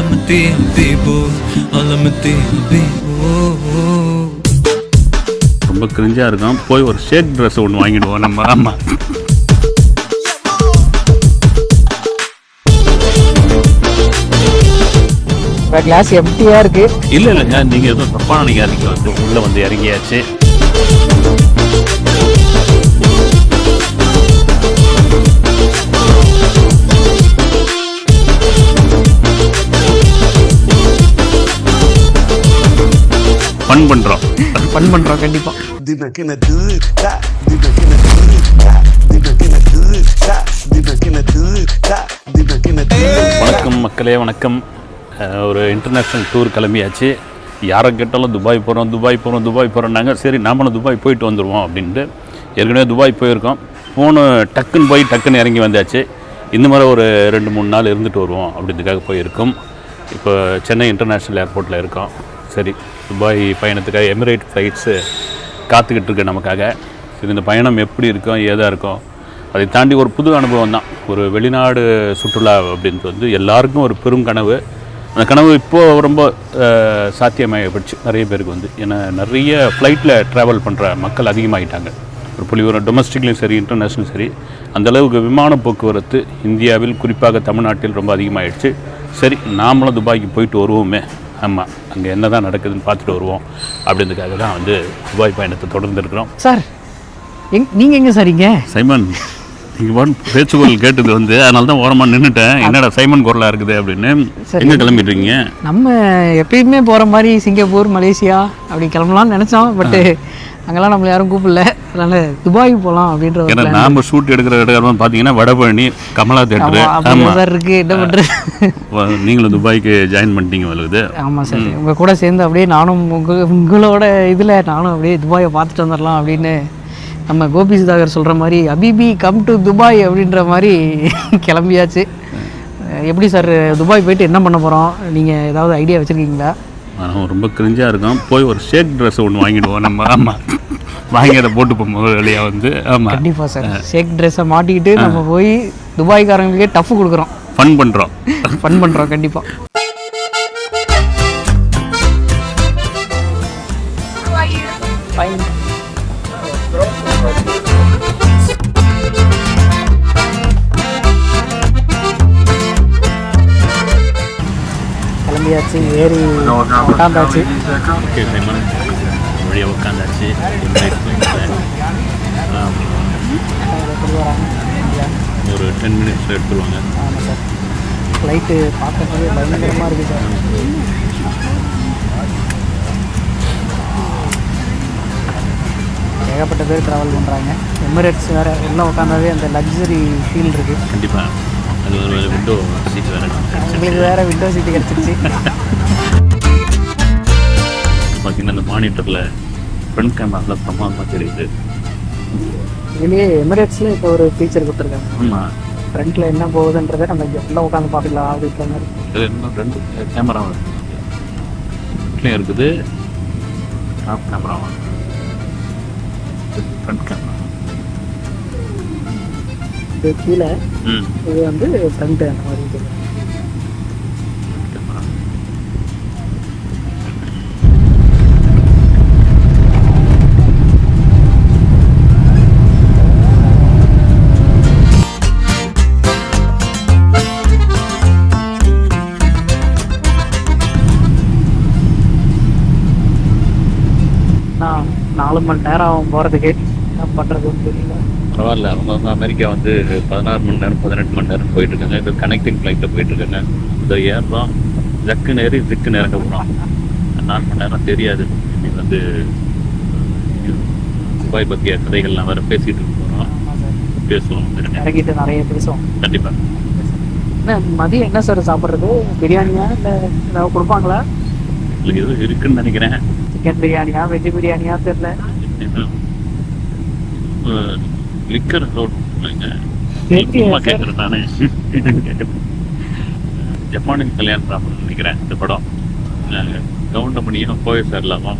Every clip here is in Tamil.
I'm a damn people All I'm a damn ரொம்ப கிரிஞ்சாக இருக்கும் போய் ஒரு ஷேக் ட்ரெஸ் ஒன்று வாங்கிடுவோம் நம்ம ஆமாம் கிளாஸ் எம்டியாக இருக்கு. இல்லை இல்லைங்க நீங்கள் எதுவும் தப்பான தப்பாக இறங்கி வந்து உள்ளே வந்து இறங்கியாச்சு. ஃபன் பண்றோம். ஃபன் பண்றோம் கண்டிப்பா. வணக்கம் மக்களே வணக்கம். ஒரு இன்டர்நேஷ்னல் டூர் கிளம்பியாச்சு. யாரை கேட்டாலும் துபாய் போகிறோம் துபாய் போகிறோம் துபாய் போகிறோம்னாங்க சரி நாமளும் துபாய் போயிட்டு வந்துடுவோம் அப்படின்ட்டு ஏற்கனவே துபாய் போயிருக்கோம். போன டக்குன்னு போய் டக்குன்னு இறங்கி வந்தாச்சு. இந்த மாதிரி ஒரு ரெண்டு மூணு நாள் இருந்துட்டு வருவோம் அப்படின்றதுக்காக போயிருக்கோம். இப்போ சென்னை இன்டர்நேஷ்னல் ஏர்போர்ட்டில் இருக்கோம். சரி. துபாய் பயணத்துக்காக எமிரேட் ஃப்ளைட்ஸு காத்துக்கிட்டு இருக்கு நமக்காக. சரி இந்த பயணம் எப்படி இருக்கும் ஏதாக இருக்கும்? அதை தாண்டி ஒரு புது அனுபவம் தான். ஒரு வெளிநாடு சுற்றுலா அப்படின்றது வந்து எல்லாருக்கும் ஒரு பெரும் கனவு. அந்த கனவு இப்போது ரொம்ப அஹ், நிறைய பேருக்கு வந்து. ஏன்னா நிறைய ஃப்ளைட்டில் ட்ராவல் பண்ணுற மக்கள் அதிகமாகிட்டாங்க ஒரு புலிவரம் ஒரு டொமஸ்டிக்லையும் சரி இன்டர்நேஷ்னலும் சரி. அந்தளவுக்கு விமான போக்குவரத்து இந்தியாவில் குறிப்பாக தமிழ்நாட்டில் ரொம்ப அதிகமாகிடுச்சு சரி நாமளும் துபாய்க்கு போயிட்டு வருவோமே. ஆமாம் அங்கே என்ன தான் நடக்குதுன்னு பார்த்துட்டு வருவோம். அப்படின்றதுக்காக தான் வந்து துபாய் பயணத்தை தொடர்ந்து இருக்கிறோம் சார் எங் நீங்க எங்க சார் இங்க? சைமன் நீங்கள் பாட்டு பேச்சுக்குரல் கேட்டது வந்து அதனால தான் ஓரமாக நின்றுட்டேன் என்னடா சைமன் குரலாக இருக்குது அப்படின்னு. எங்கே கிளம்பிட்டுருக்கீங்க? நம்ம எப்பயுமே போற மாதிரி சிங்கப்பூர் மலேசியா அப்படி கிளம்பலாம்னு நினைச்சோம் பட் அங்கெல்லாம் நம்மள யாரும் கூப்பிடல. அதனால துபாய் போலாம் அப்படின்ற ஏன்னா. நாம் ஷூட் எடுக்கிற இடம்லாம் பார்த்தீங்கன்னா வடபழனி கமலா தேட்டரு ஆமாம் சார் இருக்கு என்ன பண்றது? நீங்களும் துபாய்க்கு ஜாயின் பண்ணிட்டீங்க வலுது ஆமா சார். உங்க கூட சேர்ந்து அப்படியே நானும் உங்க உங்களோட இதுல நானும் அப்படியே துபாயை பார்த்துட்டு வந்துடலாம் அப்படின்னு நம்ம கோபி சுதாகர் சொல்ற மாதிரி அபிபி கம் டு துபாய் அப்படின்ற மாதிரி கிளம்பியாச்சு. எப்படி சார் துபாய் போயிட்டு என்ன பண்ண போறோம்? நீங்க ஏதாவது ஐடியா வச்சிருக்கீங்களா? ஆனால் ரொம்ப கிரிஞ்சாக இருக்கும். போய் ஒரு ஷேக் ட்ரெஸ் ஒன்று வாங்கிடுவோம். நம்ம ஆமாம் வாங்கி அதை போட்டு போகும்போது வழியாக வந்து ஆமாம் கண்டிப்பா சார். ஷேக் ட்ரெஸ்ஸை மாட்டிக்கிட்டு நம்ம போய் துபாய்க்காரங்களுக்கே டஃப் கொடுக்குறோம். ஃபன் பண்ணுறோம் ஃபன் பண்றோம் கண்டிப்பா. கிளம்பியாச்சு ஏறி உட்காந்தாச்சு. வழியாக உட்காந்தாச்சு. ஒரு டென் மினிட்ஸில் எடுத்துருவாங்க. ஆமாம் சார். ஃப்ளைட்டு பார்க்கறதுக்கு பயங்கரமாக இருக்குது சார். ஏகப்பட்ட பேர் ட்ராவல் பண்ணுறாங்க எமிரேட்ஸ் வேறு உள்ளே உட்காந்தாவே அந்த லக்ஸரி ஃபீல் இருக்குது கண்டிப்பாக விண்டோ சீட் வேறு உங்களுக்கு வேறு விண்டோ சீட்டு கிடச்சிருச்சு. பார்த்தீங்கன்னா இந்த மானிட்டரில் ஃப்ரண்ட் கேமராவில் பிரமாதமாக தெரியுது. இதுலேயே எமிரேட்ஸில் இப்போ ஒரு ஃபீச்சர் கொடுத்துருக்காங்க. ஆமாம் ஃப்ரண்ட்டில் என்ன போகுதுன்றதை நம்ம உள்ளே உட்காந்து பார்த்துக்கலாம் அப்படின்ற மாதிரி. இது இன்னும் ரெண்டு கேமரா ஃப்ரண்ட்லேயும் இருக்குது. டாப் கேமராவும் ஃப்ரண்ட் கேமரா இது கீழே. இது வந்து ஃப்ரண்ட்டு அந்த மாதிரி நான் நாலு மணி நேரம் ஆகும் போகிறதுக்கு என்ன பண்ணுறதுன்னு தெரியல. பரவாயில்ல. அவங்க அமெரிக்கா வந்து பதினாறு மணி நேரம் பதினெட்டு மணி நேரம் போயிட்டு இருக்காங்க இது கனெக்டிங் ஃப்ளைட்டில் போயிட்டு இருக்காங்க இந்த ஏறுறோம் ஜக்கு நேரி ஜிக்கு நேரம் போகிறோம் நாலு மணி நேரம் தெரியாது. இது வந்து துபாய் பற்றிய கதைகள்லாம் வேறு பேசிகிட்டு போகிறோம் பேசுவோம். இறங்கிட்டு நிறைய பேசுவோம். கண்டிப்பா. என்ன மதியம் என்ன சார் சாப்பிட்றது? பிரியாணியா இல்லை ஏதாவது கொடுப்பாங்களா? இல்லை ஏதோ இருக்குன்னு நினைக்கிறேன். சிக்கன் பிரியாணியா வெஜ் பிரியாணியா தெரியல. லிக்கர். கேட்குறேன் நானே. ஜப்பானின் கல்யாணம் ராமன் நினைக்கிறேன் இந்த படம். கவுண்டமணியும் போய் சேரலாமா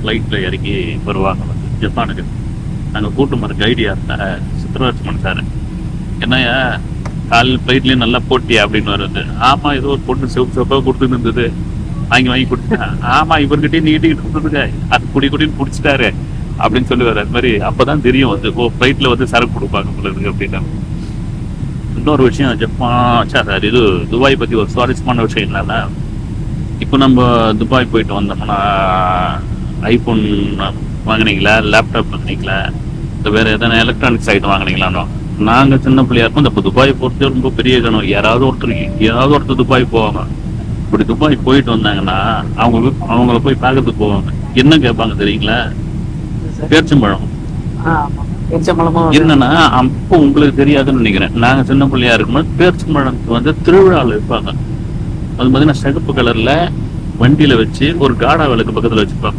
ஃப்ளைட்டில் இறங்கி வருவாங்க வந்து ஜப்பானுக்கு. நாங்கள் கூட்டு மாதிரி கைடு யார் சித்ரலட்சுமன் சார். என்னையா கால் ஃப்ளைட்லேயும் நல்லா போட்டியா அப்படின்னு வருது. ஆமா ஏதோ ஒரு பொண்ணு சிவப்பு சிவப்பாக கொடுத்துட்டு இருந்தது. வாங்கி வாங்கி கொடுத்தேன் ஆமா இவர்கிட்டயே நீட்டிக்கிட்டு இருந்ததுங்க. அது குடி குடின்னு பிடிச்சிட்டாரு அப்படின்னு சொல்லுவாரு. அது மாதிரி அப்பதான் தெரியும் வந்து ஓ ஃப்ளைட்ல வந்து சரக்கு கொடுப்பாங்க உங்களுக்கு இருக்கு அப்படின்னு. இன்னொரு விஷயம் ஜப்பான் சார் இது துபாய் பத்தி ஒரு சுவாரஸ்யமான விஷயம் என்னன்னா இப்போ நம்ம துபாய் போயிட்டு வந்தோம்னா ஐஃபோன் வாங்கினீங்களா? லேப்டாப் வாங்கினீங்களா? இல்லை வேற எதனா எலக்ட்ரானிக்ஸ் ஐட்டம் வாங்குனீங்களானோ நாங்க சின்ன பிள்ளையா இருக்கோம் இந்த இப்போ துபாய் பொறுத்து ரொம்ப பெரிய கணம் யாராவது ஒருத்தர் யாராவது ஒருத்தர் துபாய் போவாங்க. இப்படி துபாய் போயிட்டு வந்தாங்கன்னா அவங்க அவங்கள போய் பார்க்கறதுக்கு போவாங்க. என்ன கேட்பாங்க தெரியுங்களா? பேர்ச்சம்பழம். என்னன்னா அப்போ உங்களுக்கு தெரியாதுன்னு நினைக்கிறேன். நாங்க சின்ன பிள்ளையா இருக்கும்போது பேர்ச்சம்பழத்துக்கு வந்து திருவிழாவில் வைப்பாங்க அது பார்த்தீங்கன்னா சிகப்பு கலர்ல வண்டியில வச்சு ஒரு காடா விளக்கு பக்கத்துல வச்சுப்பாங்க.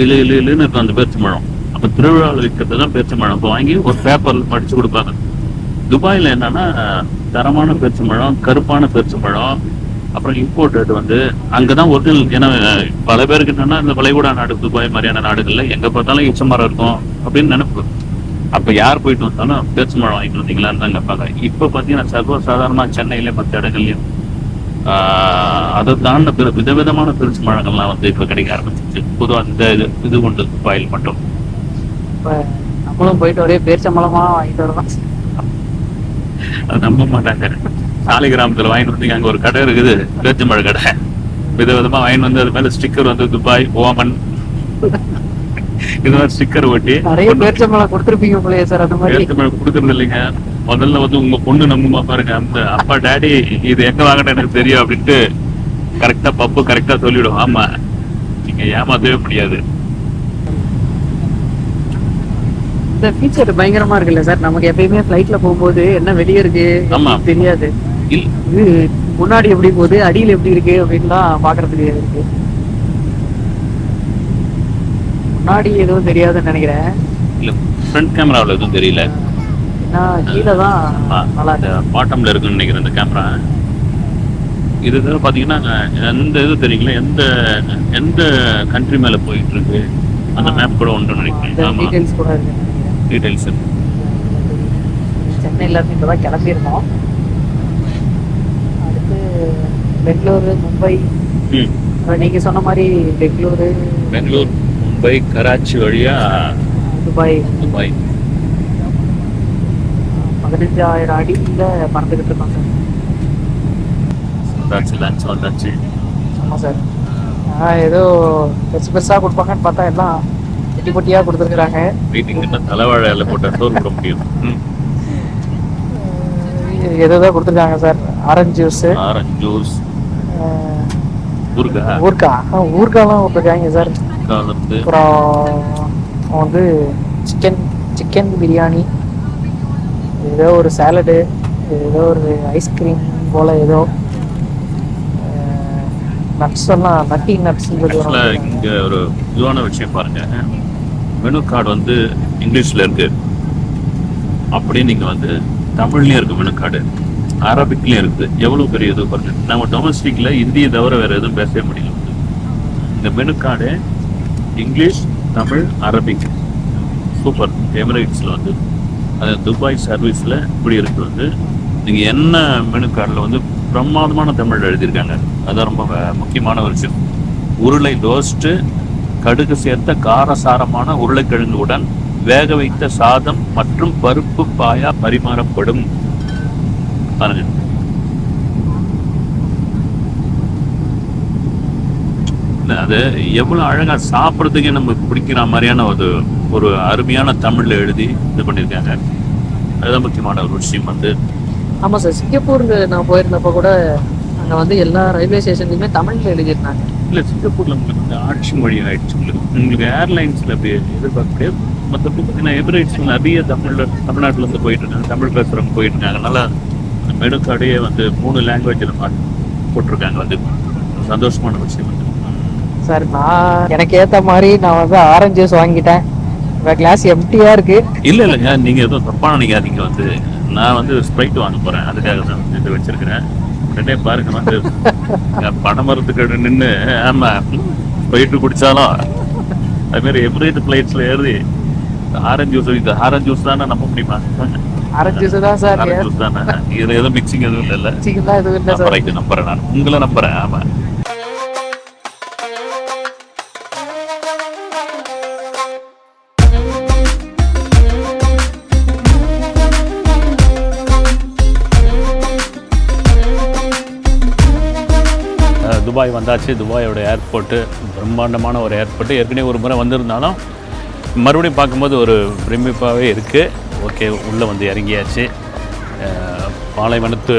இழு இழு இழுன்னு இருக்கும் அந்த பேர்ச்சம்பழம். அப்ப திருவிழாவில் விற்கிறது தான் பேர்ச்சம்பழம். அப்போ வாங்கி ஒரு பேப்பர்ல படிச்சு கொடுப்பாங்க. துபாயில என்னன்னா தரமான பேர்ச்சம்பழம் கருப்பான பேர்ச்சம்பழம் அப்புறம் இம்போர்ட்டட் வந்து அங்கதான் ஒரிஜினல் ஏன்னா பல பேருக்கு என்னன்னா இந்த வளைகுடா நாடு துபாய் மாதிரியான நாடுகள்ல எங்க பார்த்தாலும் ஈச்ச மரம் இருக்கும் அப்படின்னு நினைப்பு. அப்ப யார் போயிட்டு வந்தாலும் பேர்ச்சம்பழம் வாங்கிட்டு வந்தீங்களான்னு தான் கேட்பாங்க. இப்ப பாத்தீங்கன்னா சர்வ சாதாரணமா சென்னையில மற்ற இடங்கள்லயும் ஆஹ் அதை தாண்ட பிற விதவிதமான பெருசு மழங்கள்லாம் வந்து இப்ப கிடைக்க ஆரம்பிச்சிச்சு பொதுவா இந்த இது இது கொண்டு துபாயில் மட்டும். நம்மளும் போயிட்டு ஒரே பேரிச்சம்பளமா வாங்கிட்டு வரலாம். அது நம்ப மாட்டாங்க. சாலை கிராமத்துல வாங்கிட்டு வந்தீங்க அங்க ஒரு கடை இருக்குது பேச்சம்பழ கடை. விதவிதமா வாங்கிட்டு வந்து அது மேல ஸ்டிக்கர் வந்து துபாய் ஓமன் இது மாதிரி ஸ்டிக்கர் ஒட்டி நிறைய பேரிச்சம்பளம் கொடுத்துருப்பீங்க போலயே சார் அந்த மாதிரி. பேச்சம்பழம் இல்லைங்க. முதல்ல வந்து உங்க பொண்ணு நம்புமா பாருங்க. அந்த அப்பா டாடி இது எங்க வாங்கின எனக்கு தெரியும் அப்படின்ட்டு கரெக்டா பப்பு கரெக்டா சொல்லிடும் ஆமா. நீங்க ஏமாத்தவே முடியாது. இந்த ஃபீச்சர் பயங்கரமா இருக்குல்ல சார் நமக்கு எப்பயுமே ஃப்ளைட்ல போகும்போது என்ன வெளியே இருக்கு. தெரியாது. இது முன்னாடி எப்படி போகுது? அடியில் எப்படி இருக்கு? அப்படின்லாம் பாக்குறதுக்கு இருக்கு. முன்னாடி எதுவும் தெரியாதுன்னு நினைக்கிறேன். இல்ல ஃப்ரண்ட் கேமராவில் எதுவும் தெரியல. கீழே தான் நல்லா பாட்டம்ல இருக்குன்னு நினைக்கிறேன் இந்த கேமரா இது தவிர பாத்தீங்கன்னா எந்த இது தெரியுங்களா எந்த எந்த கண்ட்ரி மேல போயிட்டு இருக்கு அந்த மேப் கூட ஒன்று நினைக்கிறேன். இந்த ஆமா. டீடைல்ஸ் கூட இருக்கு. டீடைல்ஸ் சென்னையில இருந்து இப்போ தான் கிளம்பியிருந்தோம். அடுத்து பெங்களூரு மும்பை. நீங்க சொன்ன மாதிரி பெங்களூரு. பெங்களூர் மும்பை கராச்சி வழியா துபாய். துபாய். பதினஞ்சாயிரம் அடியில் பறந்துக்கிட்டு இருக்கோம் சார். வந்தாச்சு லஞ்ச் வந்தாச்சு. ஆமாம் சார். ஆ ஏதோ பெருசு பெருசாக கொடுப்பாங்கன்னு பார்த்தா எல்லாம் குட்டி குட்டியாக கொடுத்துருக்குறாங்க மீட்டிங் என்ன தலைவாழை இலை போட்ட போட முடியும். ஏதோ தான் கொடுத்துருக்காங்க sir. Orange juice orange juice ஊர்க்கா ஆ ஊர்க்காலாம் கொடுத்துருக்காங்க சார். அப்புறம் வந்து சிக்கன் சிக்கன் பிரியாணி ஏதோ ஒரு சாலடு ஏதோ ஒரு ஐஸ்கிரீம் போல் ஏதோ நட்ஸ் எல்லாம் நட்டி நட்ஸ் ஆக்சுவலா இங்க ஒரு இதுவான விஷயம் பாருங்க. மெனு கார்டு வந்து இங்கிலீஷ்ல இருக்கு. அப்படியே நீங்க வந்து தமிழ்லயும் இருக்கு மெனு கார்டு. அரபிக்லேயும் இருக்குது எவ்வளவு பெரிய இது பாருங்க. நம்ம டொமஸ்டிக்ல இந்தியை தவிர வேற எதுவும் பேசவே முடியல. இந்த menu card English Tamil Arabic. Super. எமிரேட்ஸ்ல வந்து அது துபாய் சர்வீஸ்ல இப்படி இருக்கு வந்து நீங்க என்ன மெனு கார்டில் வந்து பிரமாதமான தமிழ் எழுதியிருக்காங்க. அதான் ரொம்ப முக்கியமான ஒரு விஷயம். உருளை ரோஸ்ட் கடுகு சேர்த்த காரசாரமான உருளைக்கிழங்குடன் வேக வைத்த சாதம் மற்றும் பருப்பு பாயா பரிமாறப்படும். பாருங்க அது எவ்வளவு அழகா சாப்பிட்றதுக்கே நமக்கு பிடிக்கிற மாதிரியான ஒரு ஒரு அருமையான தமிழ்ல எழுதி இது பண்ணியிருக்காங்க அதுதான் முக்கியமான ஒரு விஷயம் வந்து ஆமாம் சார் சிங்கப்பூர் நான் போயிருந்தப்போ கூட அங்கே வந்து எல்லா ரயில்வே ஸ்டேஷன்லையுமே தமிழில் எழுதியிருந்தாங்க இல்ல சிங்கப்பூர்ல உங்களுக்கு வந்து ஆட்சி மொழி ஆயிடுச்சு உங்களுக்கு உங்களுக்கு ஏர்லைன்ஸ்ல அப்படி எதிர்பார்க்க முடியாது மற்றபடி பார்த்தீங்கன்னா எமிரேட்ஸ்ல நிறைய தமிழ்ல தமிழ்நாட்டுல இருந்து போயிட்டு இருக்காங்க தமிழ் பேசுறவங்க போயிட்டு இருக்காங்க அந்த மெனு கார்டையே வந்து மூணு லாங்குவேஜில் போட்டிருக்காங்க வந்து. சந்தோஷமான விஷயம் வந்து. சார் நான் எனக்கு ஏற்ற மாதிரி நான் வந்து ஆரஞ்சு ஜூஸ் வாங்கிட்டேன். இப்போ கிளாஸ் எம்டியாக இருக்குது இல்ல இல்லைங்க நீங்க எதுவும் தப்பா நினைக்காதீங்க வந்து. நான் வந்து ஸ்ப்ரைட் வாங்க போறேன். அதுக்காக தான் இது வச்சிருக்கிறேன். உடனே பாருங்க வந்து பணமரத்துக்கு நின்று ஆமா ஸ்ப்ரைட் குடிச்சாலும். அது மாதிரி எமிரேட் பிளைட்ஸ்ல ஏறி ஆரஞ்சு ஜூஸ் இந்த ஆரஞ்சு ஜூஸ் தானே நம்ப முடியுமா ஆரஞ்சு ஜூஸ் தான் சார். தானே? இதில் எதுவும் மிக்சிங் எதுவும் இல்லைல்ல சிக்கன் தான் எதுவும் இல்லை சார். நம்புறேன் நம்புறேன் நான் உங்களை நம்புறேன் அஹ் துபாய் வந்தாச்சு. துபாயோட ஏர்போர்ட்டு பிரம்மாண்டமான ஒரு ஏர்போர்ட்டு ஏற்கனவே ஒரு முறை வந்திருந்தாலும் மறுபடியும் பார்க்கும்போது ஒரு பிரமிப்பாகவே இருக்குது ஓகே உள்ளே வந்து இறங்கியாச்சு. பாலைவனத்து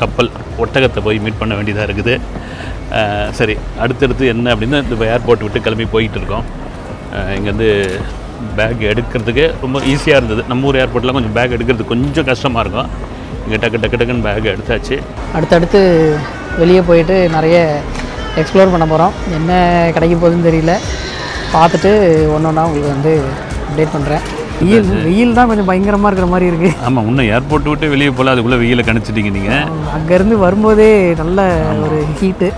கப்பல் ஒட்டகத்தை போய் மீட் பண்ண வேண்டியதாக இருக்குது. சரி அடுத்தடுத்து என்ன அப்படின்னு இந்த ஏர்போர்ட் விட்டு கிளம்பி போய்கிட்டு இருக்கோம். இங்கேருந்து பேக் எடுக்கிறதுக்கு ரொம்ப ஈஸியாக இருந்தது. நம்ம ஊர் ஏர்போர்ட்டில் கொஞ்சம் பேக் எடுக்கிறதுக்கு கொஞ்சம் கஷ்டமாக இருக்கும். இங்கே டக்கு டக்கு டக்குன்னு பேக் எடுத்தாச்சு. அடுத்தடுத்து வெளியே போயிட்டு நிறைய எக்ஸ்ப்ளோர் பண்ண போகிறோம் என்ன கிடைக்க போகுதுன்னு தெரியல. பார்த்துட்டு ஒன்று ஒன்றா உங்களுக்கு வந்து அப்டேட் பண்ணுறேன் வெயில் வெயில் தான் கொஞ்சம் பயங்கரமாக இருக்கிற மாதிரி இருக்குது ஆமாம் இன்னும் ஏர்போர்ட் விட்டு வெளியே போகல அதுக்குள்ளே வெயில கணிச்சிட்டீங்க நீங்கள் அங்கேருந்து வரும்போதே நல்ல ஒரு ஹீட்டு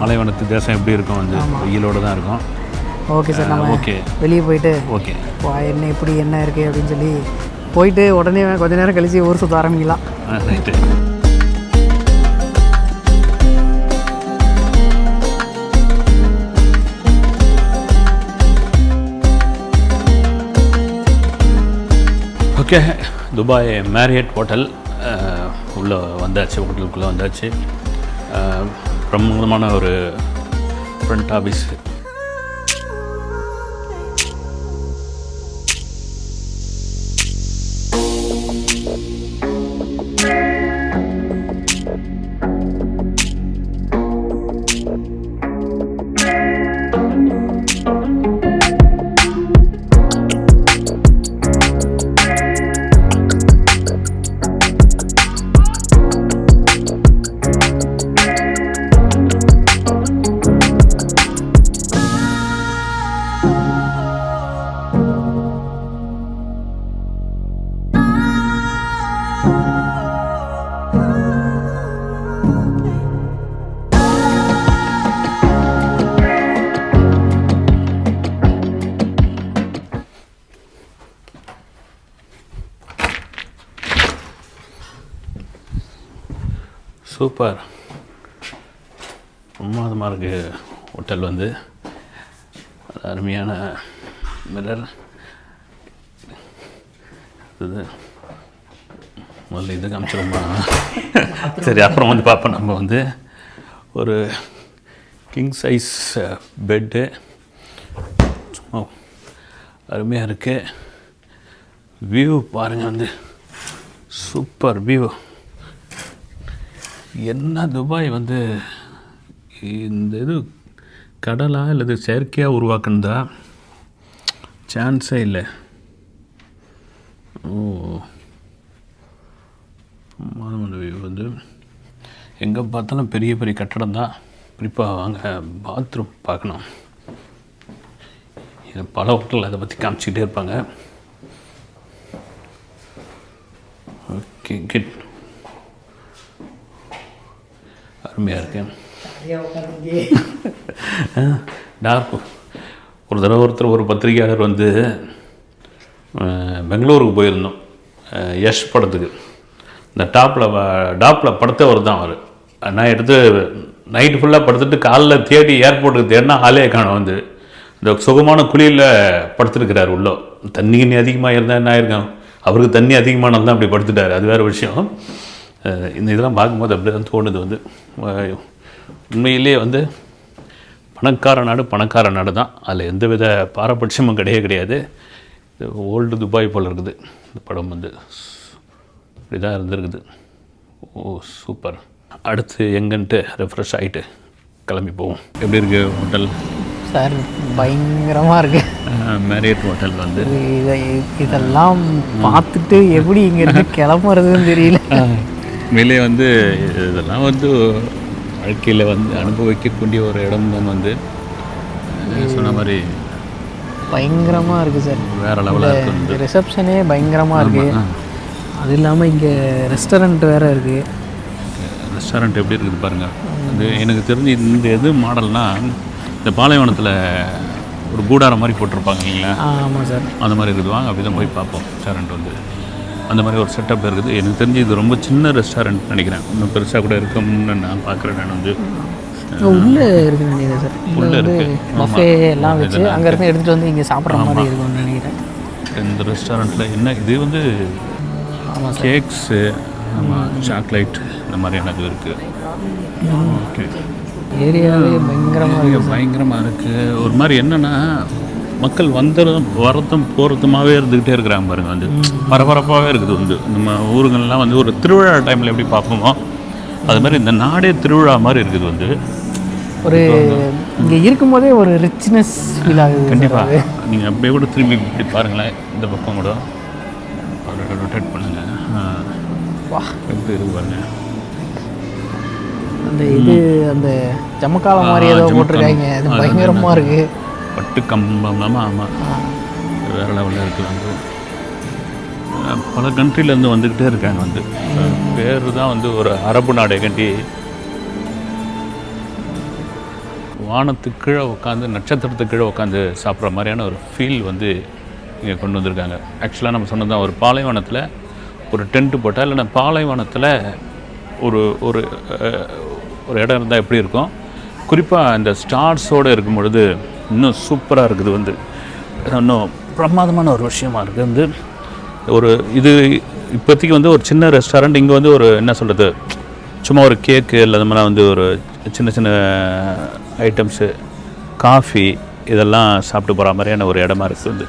மலைவனத்து தேசம் எப்படி இருக்கும் வந்து? வெயிலோடு தான் இருக்கும். ஓகே சார் நம்ம ஓகே. வெளியே போயிட்டு ஓகே. என்ன எப்படி என்ன இருக்குது அப்படின்னு சொல்லி போயிட்டு உடனே கொஞ்ச நேரம் கழிச்சு ஊர் சுற்ற ஆரம்பிக்கலாம். Right okay Dubai Marriott hotel உள்ளே வந்தாச்சு ஹோட்டலுக்குள்ளே வந்தாச்சு. பிரமாதமான ஒரு ஃப்ரண்ட் ஆஃபீஸ் சூப்பர். பிரமாதமாக இருக்குது ஹோட்டல் வந்து. அருமையான மிரர். இது முதல்ல இது காமிச்சிருமா சரி அப்புறம் வந்து பார்ப்போம். நம்ம வந்து ஒரு கிங் சைஸ் பெட்டு சும்மா அருமையாக இருக்குது வியூ பாருங்கள் வந்து. சூப்பர் வியூ என்ன துபாய் வந்து இந்த இது கடலா அல்லது செயற்கையாக உருவாக்குனதா? சான்ஸே இல்லை. ஓ. மாதமண்ட வந்து எங்கே பார்த்தாலும் பெரிய பெரிய கட்டடம் தான். குறிப்பாக வாங்க பாத்ரூம் பார்க்கணும். பல ஹோட்டலில் அதை பற்றி காமிச்சிக்கிட்டே இருப்பாங்க. ஓகே கிட் அருமையாக இருக்கேன் டாப் ஒரு தடவை ஒருத்தர் ஒரு பத்திரிகையாளர் வந்து பெங்களூருக்கு போயிருந்தோம். யஷ் படத்துக்கு. இந்த டாப்பில் டாப்பில் படுத்தவர் தான் அவர். நான் எடுத்து நைட்டு ஃபுல்லாக படுத்துட்டு காலைல தேடி ஏர்போர்ட்டுக்கு தேடினா ஆளே காணோம் வந்து. இந்த சுகமான குழியில் படுத்துருக்கிறார் உள்ளே. தண்ணி கிண்ணி அதிகமாக இருந்தால் என்ன ஆயிருக்கும்? அவருக்கு தண்ணி அதிகமானது தான் அப்படி படுத்துட்டார். அது வேறு விஷயம். இந்த இதெல்லாம் பார்க்கும்போது அப்படி தான் தோணுது வந்து. அஹ், உண்மையிலே வந்து பணக்கார நாடு பணக்கார நாடு தான். அதில் எந்தவித பாரபட்சமும் கிடையவே கிடையாது. ஓல்டு துபாய் போல் இருக்குது. இந்த படம் வந்து இப்படி தான் இருந்திருக்குது. ஓ சூப்பர். அடுத்து எங்கன்ட்டு ரெஃப்ரெஷ் ஆகிட்டு கிளம்பி போவோம். எப்படி இருக்கு ஹோட்டல் சார் பயங்கரமாக இருக்குது மேரியட் ஹோட்டல் வந்து. இதை இதெல்லாம் பார்த்துட்டு எப்படி இங்கேருந்து கிளம்புறதுன்னு தெரியல. மேலே வந்து இதெல்லாம் வந்து வாழ்க்கையில் வந்து அனுபவிக்கக்கூடிய ஒரு இடம் தான் வந்து சொன்ன மாதிரி பயங்கரமாக இருக்குது சார். வேறு லெவலாக இருக்கு வந்து. ரிசப்ஷனே பயங்கரமாக இருக்குது. அது இல்லாமல் இங்கே ரெஸ்டாரண்ட் வேறு இருக்குது ரெஸ்டாரண்ட் எப்படி இருக்குது பாருங்கள் அது எனக்கு தெரிஞ்சு இந்த எது மாடல்னா இந்த பாலைவனத்தில் ஒரு கூடாரம் மாதிரி போட்டிருப்பாங்க இல்லைங்களா? ஆமாம் சார். அந்த மாதிரி இருக்குது. வாங்க அப்படி தான் போய் பார்ப்போம். ரெஸ்டாரண்ட் வந்து. அந்த மாதிரி ஒரு செட்டப் இருக்குது. எனக்கு தெரிஞ்சு இது ரொம்ப சின்ன ரெஸ்டாரண்ட் நினைக்கிறேன். இன்னும் பெருசாக கூட இருக்கும்னு நான் பார்க்குறேன் நான் வந்து. உள்ளே இருக்குன்னு நினைக்கிறேன் சார் உள்ள இருக்கு. பஃபே எல்லாம் வச்சு இதெல்லாம் அங்கேருந்து எடுத்துகிட்டு வந்து இங்கே சாப்பிட்ற மாதிரி இருக்கும்னு நினைக்கிறேன். இந்த ரெஸ்டாரண்ட்டில் என்ன இது வந்து கேக்ஸு ஆமாம் சாக்லேட் இந்த மாதிரியான இது இருக்குது ஓகே ஏரியாவே பயங்கரமாக பயங்கரமாக இருக்குது ஒரு மாதிரி என்னென்னா மக்கள் வந்ததும் வரதும் போகிறதுமாவே இருந்துக்கிட்டே இருக்கிறாங்க பாருங்க வந்து. பரபரப்பாகவே இருக்குது வந்து. நம்ம ஊருங்கள்லாம் வந்து ஒரு திருவிழா டைமில் எப்படி பார்ப்போமோ அது மாதிரி இந்த நாடே திருவிழா மாதிரி இருக்குது வந்து. ஒரு இங்கே இருக்கும்போதே ஒரு ரிச்னஸ் ஃபீல் ஆகுது கண்டிப்பாக. நீங்கள் அப்படியே கூட திரும்பி இப்படி பாருங்களேன். இந்த பக்கம் கூட. ரொட்டேட் பண்ணுங்கள் வா. எப்படி இருக்கு பாருங்க. அந்த இது அந்த ஜமக்காலம் மாதிரி ஏதோ. போட்டிருக்காங்க. அது பயங்கரமாக இருக்கு. பட்டு கம்பம் ஆமாம் வேறு லெவலில் இருக்குது வந்து. பல கண்ட்ரிலேருந்து வந்துக்கிட்டே இருக்காங்க வந்து. பேர் தான் வந்து ஒரு அரபு நாடை கண்டி. வானத்துக்கு கீழே உட்காந்து நட்சத்திரத்துக்கு கீழே உட்காந்து சாப்பிட்ற மாதிரியான ஒரு ஃபீல் வந்து இங்கே கொண்டு வந்திருக்காங்க. ஆக்சுவலாக நம்ம சொன்னது தான் ஒரு பாலைவனத்தில் ஒரு டென்ட்டு போட்டால் இல்லைன்னா பாலைவனத்தில் ஒரு ஒரு ஒரு இடம் இருந்தால் எப்படி இருக்கும்? குறிப்பாக இந்த ஸ்டார்ஸோடு இருக்கும் பொழுது இன்னும் சூப்பராக இருக்குது வந்து. இன்னும் பிரமாதமான ஒரு விஷயமா இருக்குது வந்து. ஒரு இது இப்போதைக்கு வந்து ஒரு சின்ன ரெஸ்டாரண்ட் இங்கே வந்து ஒரு என்ன சொல்கிறது சும்மா ஒரு கேக்கு இல்லை அது வந்து ஒரு சின்ன சின்ன ஐட்டம்ஸு காஃபி இதெல்லாம் சாப்பிட்டு போகிற மாதிரியான ஒரு இடமா இருக்குது வந்து.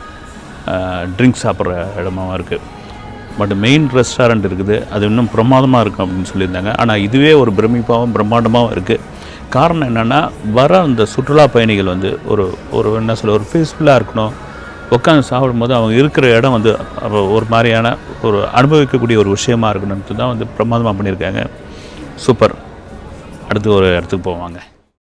ட்ரிங்க்ஸ் சாப்பிட்ற இடமாவும் இருக்குது பட் மெயின் ரெஸ்டாரண்ட் இருக்குது. அது இன்னும் பிரமாதமாக இருக்கும் அப்படின்னு சொல்லியிருந்தாங்க. ஆனால் இதுவே ஒரு பிரமிப்பாகவும் பிரம்மாண்டமாகவும் இருக்குது காரணம் என்னென்னா வர அந்த சுற்றுலா பயணிகள் வந்து ஒரு ஒரு என்ன சொல்ல ஒரு பீஸ்ஃபுல்லாக இருக்கணும். உட்காந்து சாப்பிடும்போது அவங்க இருக்கிற இடம் வந்து ஒரு மாதிரியான ஒரு அனுபவிக்கக்கூடிய ஒரு விஷயமா இருக்கணும்னு தான் வந்து பிரமாதமாக பண்ணியிருக்காங்க. சூப்பர். அடுத்து ஒரு இடத்துக்கு போவாங்க